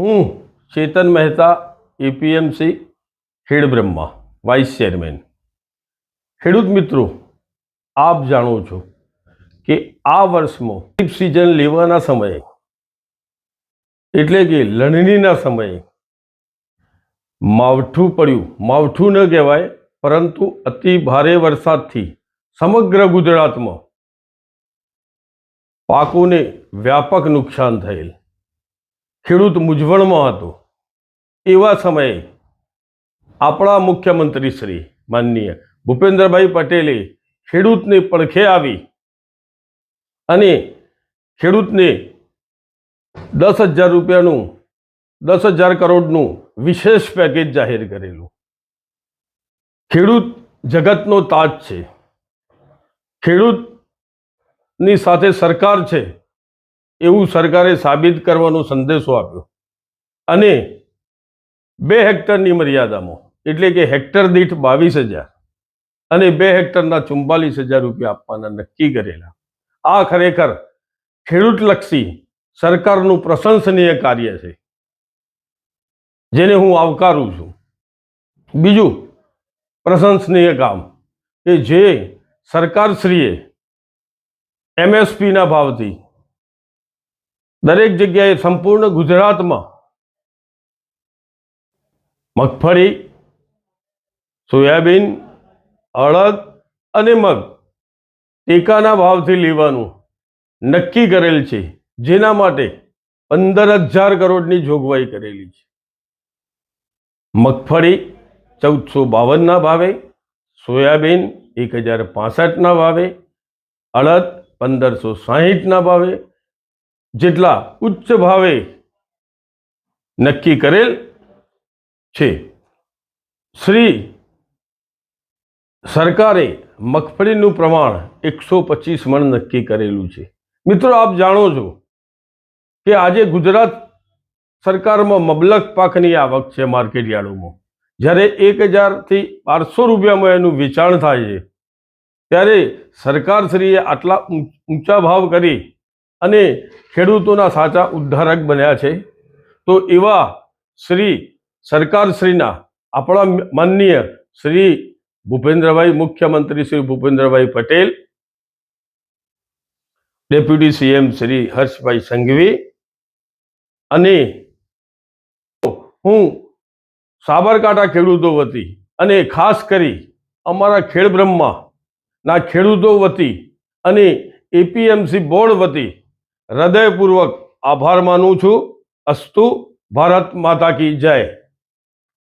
હું Chetan Mehta, APMC Khedbrahma vice chairman. ખેડૂત મિત્રો, આપ જાણો છો કે આ વર્ષમાં ખરીફ સિઝન લેવાના સમયે એટલે કે લણણીના સમયે માવઠું પડ્યું. માવઠું ન કહેવાય, પરંતુ અતિ ભારે વરસાદથી સમગ્ર ગુજરાતમાં પાકોને વ્યાપક નુકસાન થયેલ. ખેડૂત મૂંઝવણમાં હતો. એવા સમયે આપણા મુખ્યમંત્રી શ્રી માનનીય ભૂપેન્દ્રભાઈ પટેલે ખેડૂતને પડખે આવી અને ખેડૂતને દસ હજાર રૂપિયાનું, દસ હજાર કરોડનું વિશેષ પેકેજ જાહેર કરેલું. ખેડૂત જગતનો તાજ છે. ખેડૂતની સાથે સરકાર છે. એવું સરકારે સાબિત કરવાનો સંદેશો આપ્યો. અને બે હેક્ટરની મર્યાદામાં, એટલે કે હેક્ટર દીઠ બાવીસ હજાર અને બે હેક્ટરના ચુમ્બાલીસ હજાર રૂપિયા આપવાના નક્કી કરેલા. આ ખરેખર ખેડૂતલક્ષી સરકારનું પ્રશંસનીય કાર્ય છે. જેને હું આવકારું છું. બીજું પ્રશંસનીય કામ કે જે સરકારશ્રીએ એમએસપીના ભાવથી દરેક જગ્યાએ સંપૂર્ણ ગુજરાતમાં મગફળી, સોયાબીન, અડદ અને મગ ટેકાના ભાવથી લેવાનું નક્કી કરેલ છે, જેના માટે પંદર હજાર કરોડની જોગવાઈ કરેલી છે. મગફળી ચૌદસો બાવનના ભાવે, સોયાબીન એક હજાર પાસઠના ભાવે, અડદ પંદરસો સાહીઠના ભાવે જેટલા ઉચ્ચ ભાવે નક્કી કરેલ છે. શ્રી સરકારે મગફળીનું પ્રમાણ એકસો પચીસ મણ નક્કી કરેલું છે. મિત્રો, આપ જાણો છો કે આજે ગુજરાત સરકારમાં મબલક પાકની આવક છે માર્કેટ યાર્ડોમાં. જ્યારે એક હજારથી બારસો રૂપિયામાં એનું વેચાણ થાય છે, ત્યારે સરકારશ્રીએ આટલા ઊંચા ભાવ કરી અને ખેડૂતોના સાચા ઉદ્ધારક બન્યા છે. તો એવા શ્રી સરકારશ્રીના આપણા માનનીય શ્રી ભૂપેન્દ્રભાઈ, મુખ્યમંત્રી શ્રી ભૂપેન્દ્રભાઈ પટેલ, ડેપ્યુટી સીએમ શ્રી હર્ષભાઈ સંઘવી અને હું સાબરકાંઠા ખેડૂતો વતી અને ખાસ કરી અમારા ખેડબ્રહ્માના ખેડૂતો વતી અને એપીએમસી બોર્ડ વતી હૃદયપૂર્વક આભાર માનું છું. અસ્તુ ભારત માતા કી જય.